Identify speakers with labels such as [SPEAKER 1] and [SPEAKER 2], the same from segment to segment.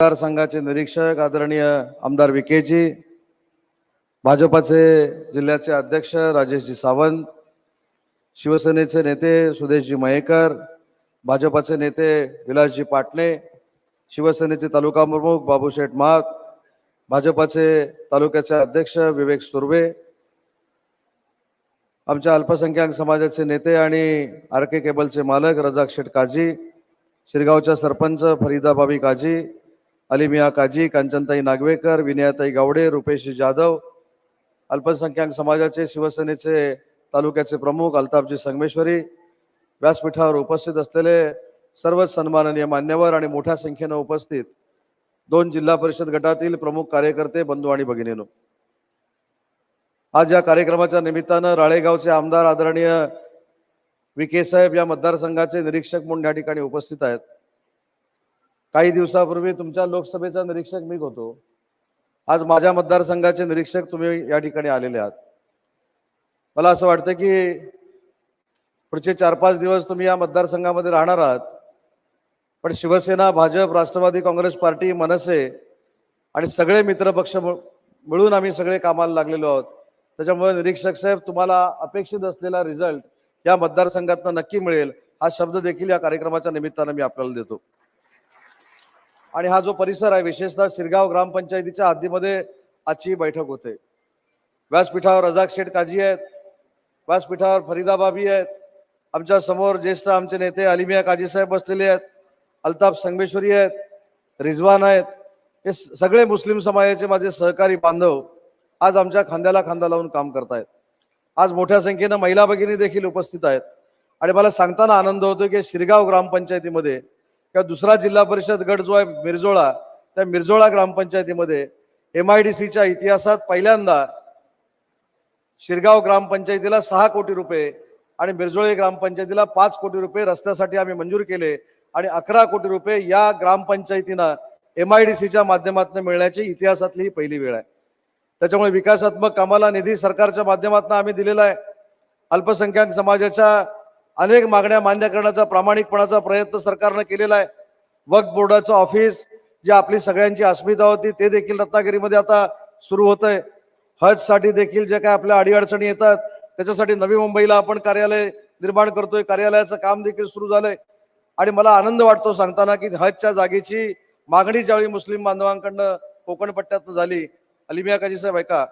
[SPEAKER 1] मतदारसंघाचे निरीक्षक आदरणीय आमदार विकेजी भाजपाचे जिल्ह्याचे अध्यक्ष राजेशजी सावंत शिवसेनेचे नेते सुदेशजी मयेकर भाजपाचे नेते विलासजी पाटणे शिवसेनेचे तालुका प्रमुख बाबूशेठ माग भाजपाचे तालुक्याचे अध्यक्ष विवेक सुर्वे आमच्या अल्पसंख्याक समाजाचे नेते आणि आर के केबलचे मालक रजाक शेठ काजी शिरगावच्या सरपंच फरीदाबाबी काजी अलिमिया काजी कांचनताई नागवेकर विनयाताई गावडे रुपेश जाधव अल्पसंख्याक समाजाचे शिवसेनेचे तालुक्याचे प्रमुख अल्ताफजी संगमेश्वरी व्यासपीठावर उपस्थित असलेले सर्वच सन्माननीय मान्यवर आणि मोठ्या संख्येनं उपस्थित दोन जिल्हा परिषद गटातील प्रमुख कार्यकर्ते बंधू आणि भगिनीनो. आज या कार्यक्रमाच्या निमित्तानं राळेगावचे आमदार आदरणीय विके साहेब या मतदारसंघाचे निरीक्षक म्हणून या ठिकाणी उपस्थित आहेत. काही दिवसापूर्वी तुमच्या लोकसभेचा निरीक्षक मी होतो. आज माझ्या मतदारसंघाचे निरीक्षक तुम्ही या ठिकाणी आलेले आहात. मला असं वाटतं की पुढचे चार पाच दिवस तुम्ही या मतदारसंघामध्ये राहणार आहात. पण शिवसेना भाजप राष्ट्रवादी काँग्रेस पार्टी मनसे आणि सगळे मित्रपक्ष मिळून आम्ही सगळे कामाला लागलेलो आहोत. त्याच्यामुळे निरीक्षक साहेब तुम्हाला अपेक्षित असलेला रिझल्ट या मतदारसंघातनं नक्की मिळेल. हा शब्द देखील या कार्यक्रमाच्या निमित्तानं मी आपल्याला देतो. आणि हा जो परिसर आहे विशेषतः शिरगाव ग्रामपंचायतीच्या हद्दीमध्ये आजची बैठक होते. व्यासपीठावर रजाक शेठ काजी आहेत व्यासपीठावर फरीदाबाबी आहेत आमच्यासमोर ज्येष्ठ आमचे नेते अलिमिया काजी साहेब बसलेले आहेत अल्ताफ संगमेश्वरी आहेत रिझवान आहेत हे स- सगळे मुस्लिम समाजाचे माझे सहकारी बांधव आज आमच्या खांद्याला खांदा लावून काम करतायत. आज मोठ्या संख्येनं महिला भगिनी देखील उपस्थित आहेत. आणि मला सांगताना आनंद होतो की शिरगाव ग्रामपंचायतीमध्ये किंवा दुसरा जिल्हा परिषद गट जो आहे मिरजोळा त्या मिरजोळा ग्रामपंचायतीमध्ये एम आय डी सीच्या इतिहासात पहिल्यांदा शिरगाव ग्रामपंचायतीला सहा कोटी रुपये आणि मिरजोळे ग्रामपंचायतीला पाच कोटी रुपये रस्त्यासाठी आम्ही मंजूर केले आणि अकरा कोटी रुपये या ग्रामपंचायतीनं एम आय डी सीच्या माध्यमातून मिळण्याची इतिहासातली ही पहिली वेळ आहे. त्याच्यामुळे विकासात्मक कामाला निधी सरकारच्या माध्यमातून आम्ही दिलेला आहे. अल्पसंख्याक समाजाच्या अनेक मागण्या मान्य करण्याचा प्रामाणिकपणाचा प्रयत्न सरकारनं केलेला आहे. वक्फ बोर्डाचं ऑफिस जी आपली सगळ्यांची अस्मिता होती ते देखील रत्नागिरीमध्ये आता सुरू होत आहे हजसाठी देखील जे काय आपल्या अडीअडचणी येतात त्याच्यासाठी नवी मुंबईला आपण कार्यालय निर्माण करतोय. कार्यालयाचं काम देखील सुरू झालंय. आणि मला आनंद वाटतो सांगताना की हजच्या जागेची मागणी ज्यावेळी मुस्लिम बांधवांकडनं कोकण पट्ट्यात झाली अलिमिया काजी साहेब ऐका.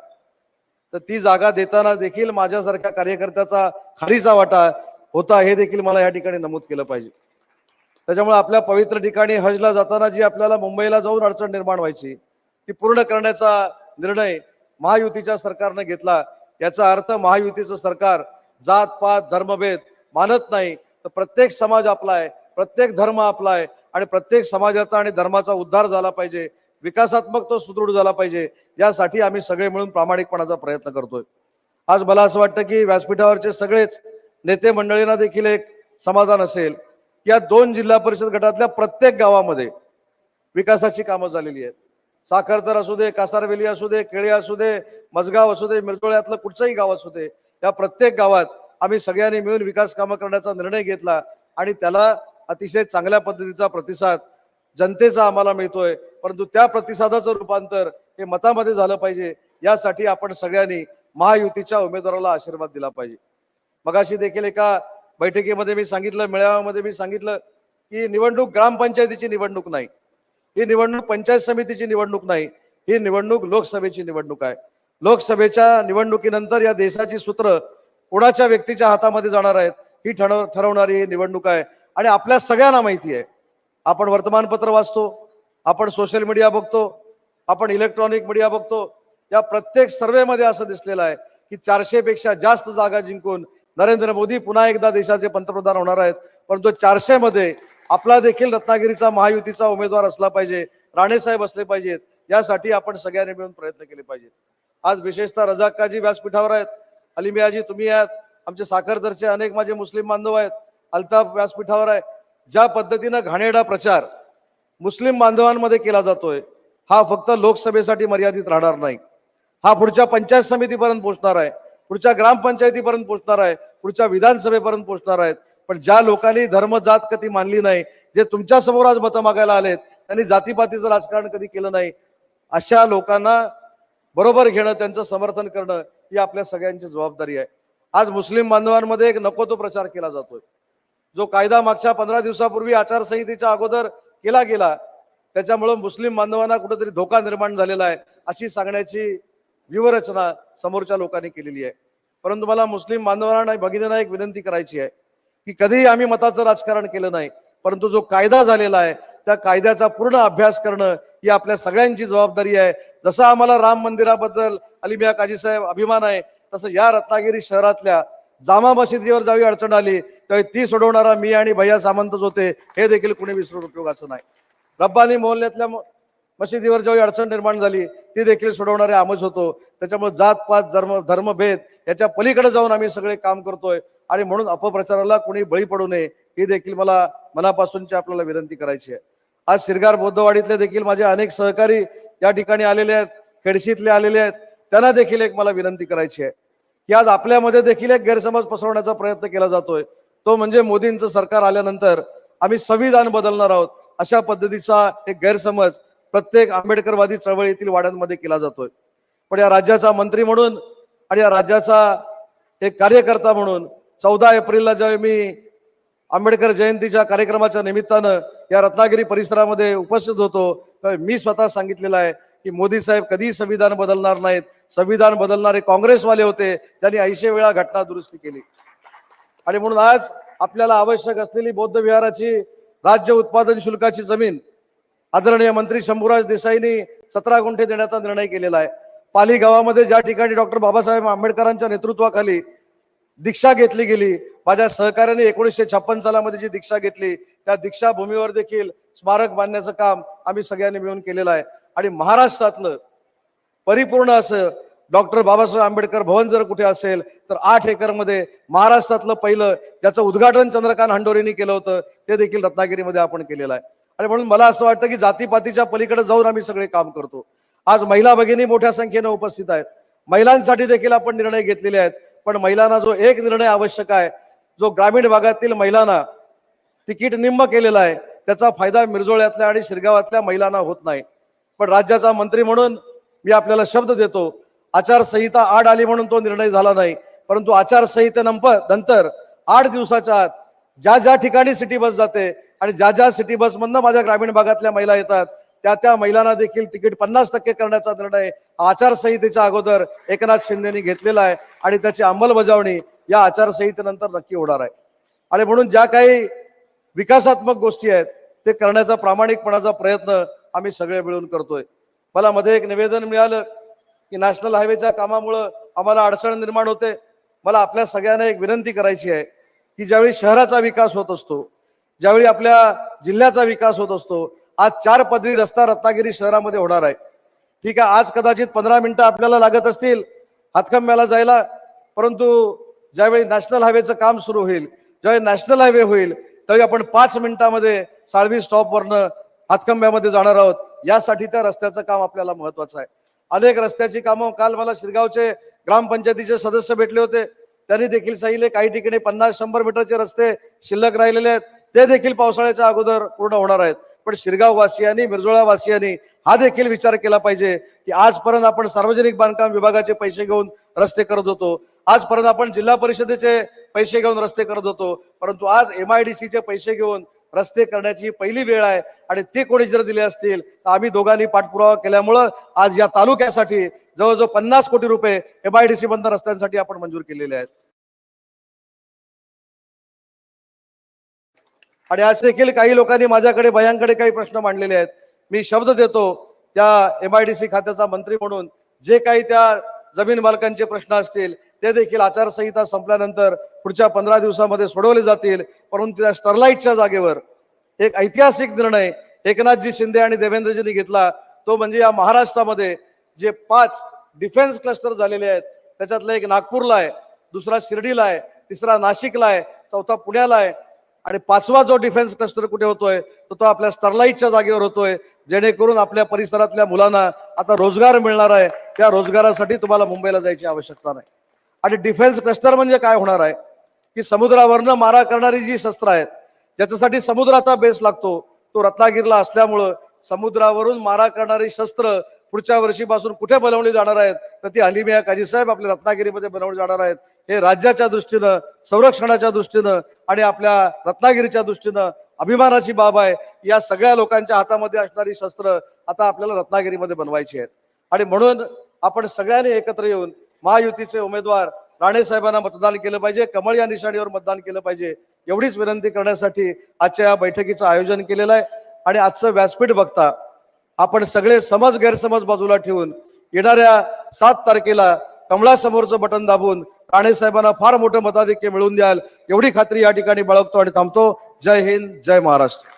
[SPEAKER 1] तर ती जागा देताना देखील माझ्यासारख्या कार्यकर्त्याचा खारीचा वाटा होता हे देखील मला या ठिकाणी नमूद केलं पाहिजे. त्याच्यामुळे आपल्या पवित्र ठिकाणी हजला जाताना जी आपल्याला मुंबईला जाऊन अडचण निर्माण व्हायची ती पूर्ण करण्याचा निर्णय महायुतीच्या सरकारनं घेतला. याचा अर्थ महायुतीचं सरकार जात पात धर्मभेद मानत नाही. तर प्रत्येक समाज आपला आहे प्रत्येक धर्म आपला आहे आणि प्रत्येक समाजाचा आणि धर्माचा उद्धार झाला पाहिजे. विकासात्मक तो सुदृढ झाला पाहिजे. यासाठी आम्ही सगळे मिळून प्रामाणिकपणाचा प्रयत्न करतोय. आज मला असं वाटतं की व्यासपीठावरचे सगळेच नेते मंडळींना देखील एक समाधान असेल. या दोन जिल्हा परिषद गटातल्या प्रत्येक गावामध्ये विकासाची कामं झालेली आहेत. साखरतर असू दे कासारवेली असू दे केळी असू दे मजगाव असू दे मिरतोळ्यातलं कुठचंही गाव असू दे या प्रत्येक गावात आम्ही सगळ्यांनी मिळून विकास कामं करण्याचा निर्णय घेतला आणि त्याला अतिशय चांगल्या पद्धतीचा प्रतिसाद जनतेचा आम्हाला मिळतोय. परंतु त्या प्रतिसादाचं रूपांतर हे मतामध्ये झालं पाहिजे. यासाठी आपण सगळ्यांनी महायुतीच्या उमेदवाराला आशीर्वाद दिला पाहिजे. मगाशी देखील एका बैठकीमध्ये मी सांगितलं मेळाव्यामध्ये मी सांगितलं की निवडणूक ग्रामपंचायतीची निवडणूक नाही. ही निवडणूक पंचायत समितीची निवडणूक नाही. ही निवडणूक लोकसभेची निवडणूक आहे. लोकसभेच्या निवडणुकीनंतर या देशाची सूत्र कोणाच्या व्यक्तीच्या हातामध्ये जाणार आहेत ही ठरव ठरवणारी ही निवडणूक आहे. आणि आपल्या सगळ्यांना माहिती आहे. आपण वर्तमानपत्र वाचतो आपण सोशल मीडिया बघतो आपण इलेक्ट्रॉनिक मीडिया बघतो. या प्रत्येक सर्वेमध्ये असं दिसलेलं आहे की चारशेपेक्षा जास्त जागा जिंकून नरेंद्र मोदी पुन्हा एकदा देशाचे पंतप्रधान होणार आहेत. परंतु चारशे मध्ये आपला देखील रत्नागिरीचा महायुतीचा उमेदवार असला पाहिजे राणेसाहेब असले पाहिजेत यासाठी आपण सगळ्यांनी मिळून प्रयत्न केले पाहिजेत. आज विशेषतः रजाक्काजी व्यासपीठावर आहेत. अलिमियाजी तुम्ही आहात. आमचे साखरदरचे अनेक माझे मुस्लिम बांधव आहेत. अल्ताफ व्यासपीठावर आहे. ज्या पद्धतीनं घाणेरडा प्रचार मुस्लिम बांधवांमध्ये केला जातोय हा फक्त लोकसभेसाठी मर्यादित राहणार नाही. हा पुढच्या पंचायत समितीपर्यंत पोहोचणार आहे. पुढच्या ग्रामपंचायतीपर्यंत पोहोचणार आहे. पुढच्या विधानसभेपर्यंत पोहोचणार आहेत. पण ज्या लोकांनी धर्म जात कधी मानली नाही जे तुमच्यासमोर आज मतं मागायला आलेत त्यांनी जातीपातीचं राजकारण कधी केलं नाही अशा लोकांना बरोबर घेणं त्यांचं समर्थन करणं ही आपल्या सगळ्यांची जबाबदारी आहे. आज मुस्लिम बांधवांमध्ये एक नको तो प्रचार केला जातोय. जो कायदा मागच्या पंधरा दिवसापूर्वी आचारसंहितेच्या अगोदर केला गेला त्याच्यामुळं मुस्लिम बांधवांना कुठेतरी धोका निर्माण झालेला आहे अशी सांगण्याची व्यूहरचना समोरच्या लोकांनी केलेली आहे. परंतु मला मुस्लिम बांधवांना भगिनींना एक विनंती करायची आहे की कधीही आम्ही मताचं राजकारण केलं नाही परंतु जो कायदा झालेला आहे त्या कायद्याचा पूर्ण अभ्यास करणं ही आपल्या सगळ्यांची जबाबदारी आहे. जसं आम्हाला राम मंदिराबद्दल अलिमिया काजी साहेब अभिमान आहे तसं या रत्नागिरी शहरातल्या जामा मशिदीवर ज्यावेळी अडचण आली त्यावेळी ती सोडवणारा मी आणि भैया सामंतच होते हे देखील कुणी विसरून उपयोगाचं नाही. रब्बानी मोहल्ल्यातल्या मशिदीवर ज्यावेळी अडचण निर्माण झाली ती देखील सोडवणारे आमच होतो. त्याच्यामुळे जात पात धर्म धर्मभेद याच्या पलीकडे जाऊन आम्ही सगळे काम करतोय. आणि म्हणून अपप्रचाराला कोणी बळी पडू नये ही देखील मला मनापासूनची आपल्याला विनंती करायची आहे. आज शिरगार बौद्धवाडीतले देखील माझे अनेक सहकारी या ठिकाणी आलेले आहेत खेडशीतले आलेले आहेत. त्यांना देखील एक मला विनंती करायची आहे की आज आपल्यामध्ये देखील एक गैरसमज पसरवण्याचा प्रयत्न केला जातोय. तो म्हणजे मोदींचं सरकार आल्यानंतर आम्ही संविधान बदलणार आहोत. अशा पद्धतीचा एक गैरसमज प्रत्येक आंबेडकरवादी चळवळीतील वाड्यांमध्ये केला जातोय. पण या राज्याचा मंत्री म्हणून आणि या राज्याचा एक कार्यकर्ता म्हणून चौदा एप्रिलला ज्यावेळी मी आंबेडकर जयंतीच्या कार्यक्रमाच्या निमित्तानं या रत्नागिरी परिसरामध्ये उपस्थित होतो मी स्वतः सांगितलेलं आहे की मोदी साहेब कधीही संविधान बदलणार नाहीत. संविधान बदलणारे काँग्रेसवाले होते त्यांनी ऐंशी वेळा घटना दुरुस्ती केली. आणि म्हणून आज आपल्याला आवश्यक असलेली बौद्ध विहाराची राज्य उत्पादन शुल्काची जमीन आदरणीय मंत्री शंभूराज देसाईंनी सतरा गुंठे देण्याचा निर्णय केलेला आहे. पाली गावामध्ये ज्या ठिकाणी डॉक्टर बाबासाहेब आंबेडकरांच्या नेतृत्वाखाली दीक्षा घेतली गेली माझ्या सहकार्याने एकोणीसशे छप्पन सालामध्ये जी दीक्षा घेतली त्या दीक्षाभूमीवर देखील स्मारक बांधण्याचं काम आम्ही सगळ्यांनी मिळून केलेलं आहे. आणि महाराष्ट्रातलं परिपूर्ण असं डॉक्टर बाबासाहेब आंबेडकर भवन जर कुठे असेल तर आठ एकरमध्ये महाराष्ट्रातलं पहिलं ज्याचं उद्घाटन चंद्रकांत हंडोरेंनी केलं होतं ते देखील रत्नागिरीमध्ये आपण केलेलं आहे. आणि म्हणून मला असं वाटतं की जातीपातीच्या पलीकडे जाऊन आम्ही सगळे काम करतो. आज महिला भगिनी मोठ्या संख्येने उपस्थित आहेत. महिलांसाठी देखील आपण निर्णय घेतलेले आहेत. पण महिलांना जो एक निर्णय आवश्यक आहे जो ग्रामीण भागातील महिलांना तिकीट निम्म केलेला आहे त्याचा फायदा मिरजोळ्यातल्या आणि शिरगावातल्या महिलांना होत नाही. पण राज्याचा मंत्री म्हणून मी आपल्याला शब्द देतो आचारसंहिता आड आली म्हणून तो निर्णय झाला नाही. परंतु आचारसंहितेनंतर नंतर आठ दिवसाच्या आत ज्या ज्या ठिकाणी सिटी बस जाते आणि ज्या ज्या सिटी बसमधनं माझ्या ग्रामीण भागातल्या महिला येतात त्या त्या महिलांना देखील तिकीट पन्नास टक्के करण्याचा निर्णय आचारसंहितेच्या अगोदर एकनाथ शिंदेनी घेतलेला आहे आणि त्याची अंमलबजावणी या आचारसंहितेनंतर नक्की होणार आहे. आणि म्हणून ज्या काही विकासात्मक गोष्टी आहेत ते करण्याचा प्रामाणिकपणाचा प्रयत्न आम्ही सगळे मिळून करतोय. मला मध्ये एक निवेदन मिळालं की नॅशनल हायवेच्या कामामुळं आम्हाला अडचण निर्माण होते. मला आपल्या सगळ्यांना एक विनंती करायची आहे की ज्यावेळी शहराचा विकास होत असतो ज्यावेळी आपल्या जिल्ह्याचा विकास होत असतो आज चार पदरी रस्ता रत्नागिरी शहरामध्ये होणार आहे. ठीक आहे आज कदाचित पंधरा मिनिटं आपल्याला लागत असतील हातखंब्याला जायला परंतु ज्यावेळी नॅशनल हायवेचं काम सुरू होईल ज्यावेळी नॅशनल हायवे होईल त्यावेळी आपण पाच मिनिटामध्ये साळवी स्टॉपवरनं हातखंब्यामध्ये जाणार आहोत. यासाठी त्या रस्त्याचं काम आपल्याला महत्वाचं आहे. अनेक रस्त्याची कामं काल मला शिरगावचे ग्रामपंचायतीचे सदस्य भेटले होते. त्यांनी देखील सांगितले काही ठिकाणी पन्नास शंभर मीटरचे रस्ते शिल्लक राहिलेले आहेत. ते देखील पावसाळ्याच्या अगोदर पूर्ण होणार आहेत. पण शिरगाव वासियांनी मिरजोळा वासियांनी हा देखील विचार केला पाहिजे की आजपर्यंत आपण सार्वजनिक बांधकाम विभागाचे पैसे घेऊन रस्ते करत होतो. आजपर्यंत आपण जिल्हा परिषदेचे पैसे घेऊन रस्ते करत होतो. परंतु आज एमआयडीसीचे पैसे घेऊन रस्ते करण्याची पहिली वेळ आहे आणि ते कोणी जर दिले असतील तर आम्ही दोघांनी पाठपुरावा केल्यामुळं आज या तालुक्यासाठी जवळजवळ पन्नास कोटी रुपये एमआयडीसी बंद रस्त्यांसाठी आपण मंजूर केलेले आहेत. आणि आज देखील काही लोकांनी माझ्याकडे भयांकडे काही प्रश्न मांडलेले आहेत. मी शब्द देतो त्या एम आय डी सी खात्याचा मंत्री म्हणून. जे काही त्या जमीन मालकांचे प्रश्न असतील ते देखील आचारसंहिता संपल्यानंतर पुढच्या पंधरा दिवसामध्ये सोडवले जातील. परंतु त्या स्टरलाईटच्या जागेवर एक ऐतिहासिक निर्णय एकनाथजी शिंदे आणि देवेंद्रजींनी घेतला. तो म्हणजे या महाराष्ट्रामध्ये जे पाच डिफेन्स क्लस्टर झालेले आहेत त्याच्यातलं एक नागपूरला आहे दुसरा शिर्डीला आहे तिसरा नाशिकला आहे चौथा पुण्याला आहे आणि पाचवा जो डिफेन्स क्लस्टर कुठे होतोय तर तो आपल्या स्टरलाईटच्या जागेवर होतोय. जेणेकरून आपल्या परिसरातल्या मुलांना आता रोजगार मिळणार आहे. त्या रोजगारासाठी तुम्हाला मुंबईला जायची आवश्यकता नाही. आणि डिफेन्स क्लस्टर म्हणजे काय होणार आहे? की समुद्रावरनं मारा करणारी जी शस्त्र आहेत ज्याच्यासाठी समुद्राचा बेस लागतो तो रत्नागिरीला असल्यामुळं समुद्रावरून मारा करणारी शस्त्र पुढच्या वर्षीपासून कुठे बनवली जाणार आहेत तर ती अलिमिया काजी साहेब आपल्या रत्नागिरीमध्ये बनवली जाणार आहेत. हे राज्याच्या दृष्टीनं संरक्षणाच्या दृष्टीनं आणि आपल्या रत्नागिरीच्या दृष्टीनं अभिमानाची बाब आहे. या सगळ्या लोकांच्या हातामध्ये असणारी शस्त्र आता आपल्याला रत्नागिरीमध्ये बनवायची आहेत. आणि म्हणून आपण सगळ्यांनी एकत्र येऊन महायुतीचे उमेदवार राणे साहेबांना मतदान केलं पाहिजे कमळ या निशाणीवर मतदान केलं पाहिजे एवढीच विनंती करण्यासाठी आजच्या या बैठकीचं आयोजन केलेलं आहे. आणि आजचं व्यासपीठ बघता आपण सगळे समज गैरसमज बाजूला ठेवून येणाऱ्या सात तारखेला कमळासमोरचं बटन दाबून राणे साहेबांना फार मोठं मताधिक्य मिळवून द्याल. एवढी खात्री या ठिकाणी बाळगतो आणि थांबतो. जय हिंद जय महाराष्ट्र.